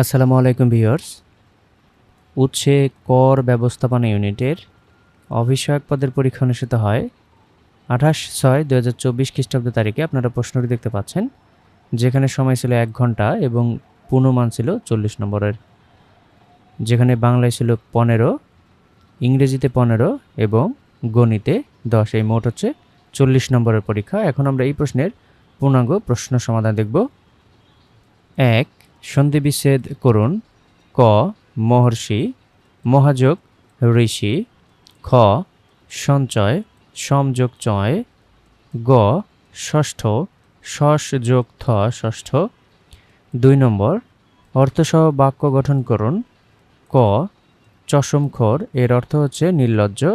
আসসালামু আলাইকুম ভিউয়ার্স। উৎসে কর ব্যবস্থাপনা ইউনিটের অভিষয়ক পদের পরীক্ষা অনুষ্ঠিত হয় আঠাশ ছয় দু হাজার চব্বিশ খ্রিস্টাব্দ তারিখে। আপনারা প্রশ্নটি দেখতে পাচ্ছেন, যেখানে সময় ছিল এক ঘণ্টা এবং পূর্ণমান ছিল চল্লিশ নম্বরের। যেখানে বাংলায় ছিল পনেরো, ইংরেজিতে পনেরো এবং গণিতে দশ। এই মোট হচ্ছে চল্লিশ নম্বরের পরীক্ষা। এখন আমরা এই প্রশ্নের পূর্ণাঙ্গ প্রশ্ন সমাধান দেখব। এক সন্ধি বিচ্ছেদ করুন। ক, মহর্ষি, মহাযোগ, ঋষি। খ, সঞ্চয়, সমযোগ চয়। গ, ষষ্ঠ শস যোগ থ, ষষ্ঠ। দুই নম্বর, অর্থসহ বাক্য গঠন করুন। ক চশমখোর এর অর্থ হচ্ছে নির্লজ্জ।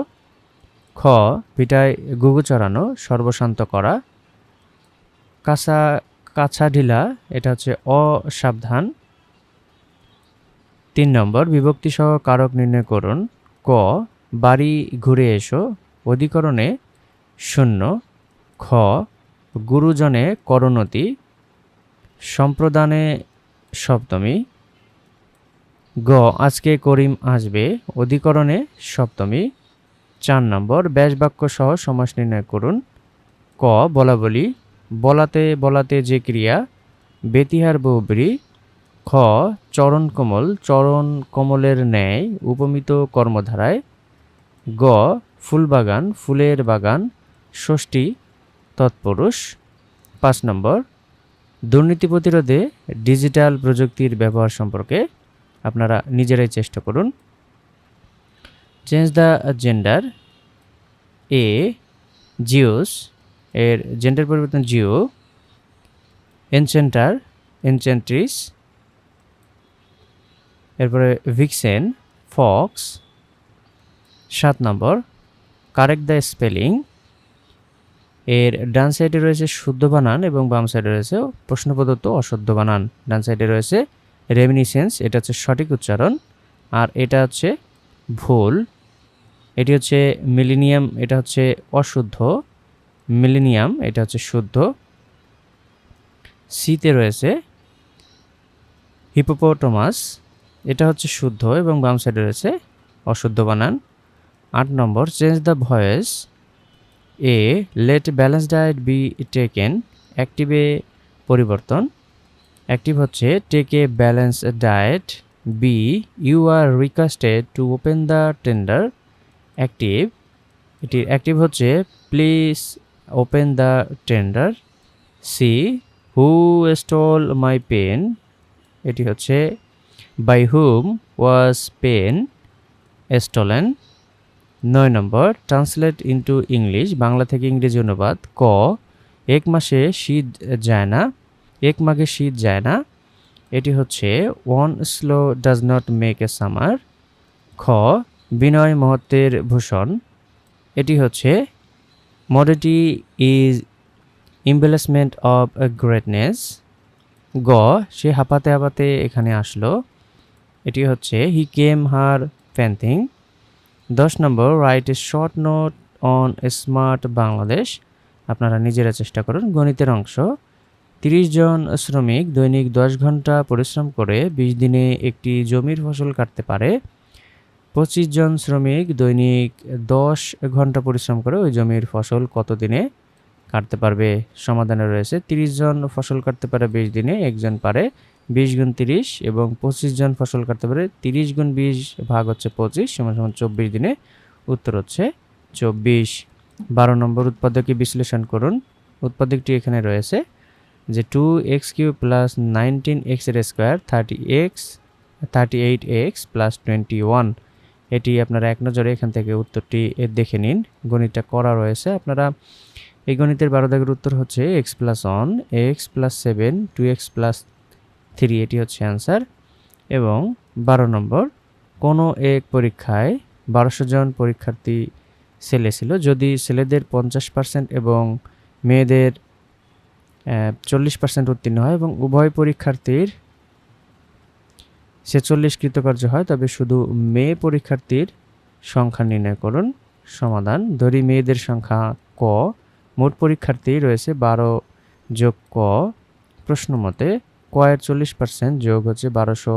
খ, পিটায় গুগু চড়ানো, সর্বশান্ত করা। কাঁচা কাছা ঢিলা এটা হচ্ছে অসাবধান। তিন নম্বর বিভক্তি সহ কারক নির্ণয় করুন। ক, বাড়ি ঘুরে এসো, অধিকরণে শূন্য। খ, গুরুজনে করণতি সম্প্রদানে সপ্তমী। গ, আজকে করিম আসবে, অধিকরণে সপ্তমী। চার নম্বর ব্যাসবাক্য সহ সমাস নির্ণয় করুন। ক বলা বলি বলাতে বলাতে যে ক্রিয়া বেতিহার বহুব্রী খ, চরণ কোমল, চরণ কমলের ন্যায় উপমিত কর্মধারায়, গ ফুলবাগান ফুলের বাগান, ষষ্ঠী, তৎপুরুষ, পাঁচ নম্বর, দুর্নীতি প্রতিরোধে ডিজিটাল প্রযুক্তির ব্যবহার সম্পর্কে আপনারা নিজেরাই চেষ্টা করুন। চেঞ্জ দ্য জেন্ডার এ জিওস এর জেন্ডার পরিবর্তন জিও এনচেন্টার এনচেন্ট্রিস এরপরে ভিক্সেন ফক্স সাত নম্বর কারেক্ট দ্য স্পেলিং এর ডান সাইডে রয়েছে শুদ্ধ বানান এবং বাম সাইডে রয়েছে প্রশ্ন প্রদত্ত অশুদ্ধ বানান। ডান সাইডে রয়েছে রেমিনিসেন্স এটা হচ্ছে সঠিক উচ্চারণ, আর এটা হচ্ছে ভুল, এটি হচ্ছে মিলিনিয়াম এটা হচ্ছে অশুদ্ধ। মিলেনিয়াম, এটা হচ্ছে শুদ্ধ সিতে রয়েছে হিপোপোটোমাস, এটা হচ্ছে শুদ্ধ এবং বাম সাইডে রয়েছে অশুদ্ধ বানান। আট নম্বর, change the voice, A, let balance diet be taken, অ্যাক্টিভে পরিবর্তন। অ্যাক্টিভ হচ্ছে, take a balance diet, B, you are requested to open the tender, active. এটি, অ্যাক্টিভ হচ্ছে, please open the tender C who stole my pen এটি হচ্ছে by whom was pen stolen নয় নম্বর translate into English Bangla থেকে ইংরেজি অনুবাদ, ক, এক মাসে শীত যায় না, এক মাঘে শীত যায় না। এটি হচ্ছে one swallow does not make a summer খ, বিনয় মহত্বের ভূষণ। এটি হচ্ছে ইজ ইমবেলেসমেন্ট অফ গ্রেটনেস গ, সে হাঁপাতে হাঁপাতে এখানে আসলো। এটি হচ্ছে হি কেম হার প্যান্থিং দশ নম্বর write a short note on smart Bangladesh আপনারা নিজেরা চেষ্টা করুন, গণিতের অংশ। তিরিশ জন শ্রমিক দৈনিক দশ ঘণ্টা পরিশ্রম করে, বিশ দিনে একটি জমির ফসল কাটতে পারে। পঁচিশ জন শ্রমিক দৈনিক দশ ঘণ্টা পরিশ্রম করে ওই জমির ফসল কত দিনে কাটতে পারবে? সমাধানে রয়েছে তিরিশ জন ফসল কাটতে পারে বিশ দিনে একজন পারে বিশ গুণ তিরিশ এবং পঁচিশ জন ফসল কাটতে পারে তিরিশ গুণ বিশ ভাগ হচ্ছে পঁচিশ সমান সমান চব্বিশ দিনে, উত্তর হচ্ছে চব্বিশ। বারো নম্বর উৎপাদকে বিশ্লেষণ করুন। উৎপাদকটি এখানে রয়েছে যে two x cube plus nineteen এক্সের square thirty x, thirty eight x plus twenty one. এটি আপনারা এক নজরে এখান থেকে উত্তরটি দেখে নিন। গণিতটা করা রয়েছে। আপনারা এই গণিতের বারো দাগের উত্তর হচ্ছে x plus one x plus seven two x plus three এটি হচ্ছে অ্যান্সার এবং বারো নম্বর, কোনো এক পরীক্ষায় বারোশো জন পরীক্ষার্থী ছেলে ছিল। যদি ছেলেদের পঞ্চাশ পার্সেন্ট এবং মেয়েদের চল্লিশ পার্সেন্ট উত্তীর্ণ হয় এবং উভয় পরীক্ষার্থীর ছেচল্লিশ কৃতকার্য হয়, তবে শুধু মেয়ে পরীক্ষার্থীর সংখ্যা নির্ণয় করুন। সমাধান, ধরি মেয়েদের সংখ্যা ক, মোট পরীক্ষার্থী রয়েছে বারো যোগ ক, প্রশ্ন মতে কয়ের চল্লিশ পার্সেন্ট যোগ হচ্ছে বারোশো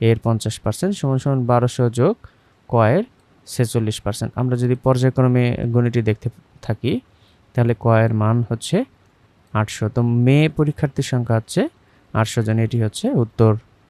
এর পঞ্চাশ পার্সেন্ট, সমান সমান বারোশো যোগ কয়ের ছেচল্লিশ পার্সেন্ট। আমরা যদি পর্যায়ক্রমে গণিতটি দেখতে থাকি, তাহলে কয়ের মান হচ্ছে আটশো। তো মে পরীক্ষার্থীর সংখ্যা হচ্ছে আটশো জন, এটি হচ্ছে উত্তর